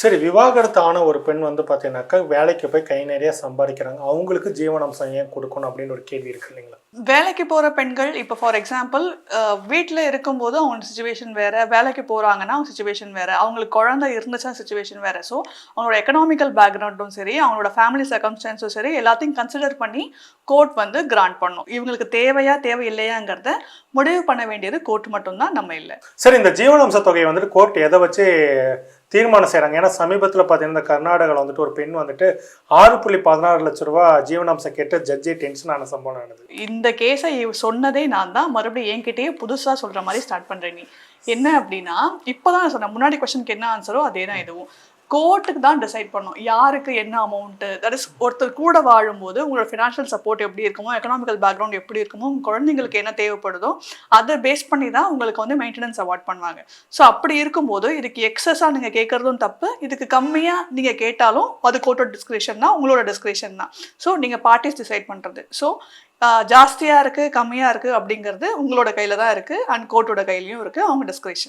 சரி விவாகரத்து ஆன ஒரு பெண் வந்து பார்த்தீங்கன்னாக்கா வேலைக்கு போய் கை நிறைய சம்பாதிக்கிறாங்க. அவங்களுக்கு ஜீவனாம்சம் ஏன் கொடுக்கணும் அப்படின்னு ஒரு கேள்வி இருக்கு இல்லைங்களா? வேலைக்கு போகிற பெண்கள் இப்போ ஃபார் எக்ஸாம்பிள் வீட்டில் இருக்கும்போது அவங்க சுச்சுவேஷன் வேற வேலைக்கு போகிறாங்கன்னா அவங்க சுச்சுவேஷன் வேற அவங்களுக்கு குழந்தை இருந்துச்சுன்னா சுச்சுவேஷன் வேற. ஸோ அவங்களோட எக்கனாமிக்கல் பேக்ரவுண்டும் சரி அவங்களோட ஃபேமிலி சர்க்கம்ஸ்டான்ஸும் சரி எல்லாத்தையும் கன்சிடர் பண்ணி கோர்ட் வந்து கிராண்ட் பண்ணும். இவங்களுக்கு தேவையா தேவை இல்லையாங்கிறத முடிவு பண்ண வேண்டியது கோர்ட் மட்டும்தான் நம்ம இல்லை. சரி இந்த ஜீவனாம்ச தொகையை வந்துட்டு கோர்ட் எதை வச்சு தீர்மானம் செய்கிறாங்க ஏன்னா சமீபத்தில் பார்த்தீங்கன்னா கர்நாடகாவில் வந்துட்டு ஒரு பெண் வந்துட்டு ஆறு புள்ளி பதினாறு லட்ச ரூபா ஜீவனாம்சம் கேட்டு ஜட்ஜே டென்ஷன் ஆன சம்பவம் நடந்தது. இந்த கேஸை சொன்னதே நான் தான். மறுபடியும் என்கிட்டயே புதுசாக சொல்கிற மாதிரி ஸ்டார்ட் பண்ணுறேன் நீ. என்ன அப்படின்னா இப்போதான் நான் சொன்னேன். முன்னாடி கொஸ்டினுக்கு என்ன ஆன்சரோ அதே தான் இதுவும். கோர்ட்டுக்கு தான் டிசைட் பண்ணும் யாருக்கு என்ன அமௌண்ட்டு தட் இஸ் ஒருத்தர் கூட வாழும்போது உங்களோட ஃபினான்ஷியல் சப்போர்ட் எப்படி இருக்குமோ எக்கனாமிக்கல் பேக்ரவுண்ட் எப்படி இருக்குமோ உங்கள் குழந்தைங்களுக்கு என்ன தேவைப்படுதோ அதை பேஸ் பண்ணி தான் உங்களுக்கு வந்து மெயின்டெனன்ஸ் அவார்ட் பண்ணுவாங்க. ஸோ அப்படி இருக்கும்போது இதுக்கு எக்ஸஸாக நீங்கள் கேட்குறதும் தப்பு. இதுக்கு கம்மியாக நீங்கள் கேட்டாலும் அது கோர்ட்டோட டிஸ்கிரிப்ஷன் தான் உங்களோட டிஸ்கிரிப்ஷன் தான். ஸோ நீங்கள் பார்ட்டிஸ் டிசைட் பண்ணுறது ஸோ ஜாஸ்தியாக இருக்குது கம்மியாக இருக்குது அப்படிங்கிறது உங்களோட கையில் தான் இருக்குது அண்ட் கோர்ட்டோட கையிலையும் இருக்குது அவங்க டிஸ்கிரிப்ஷன்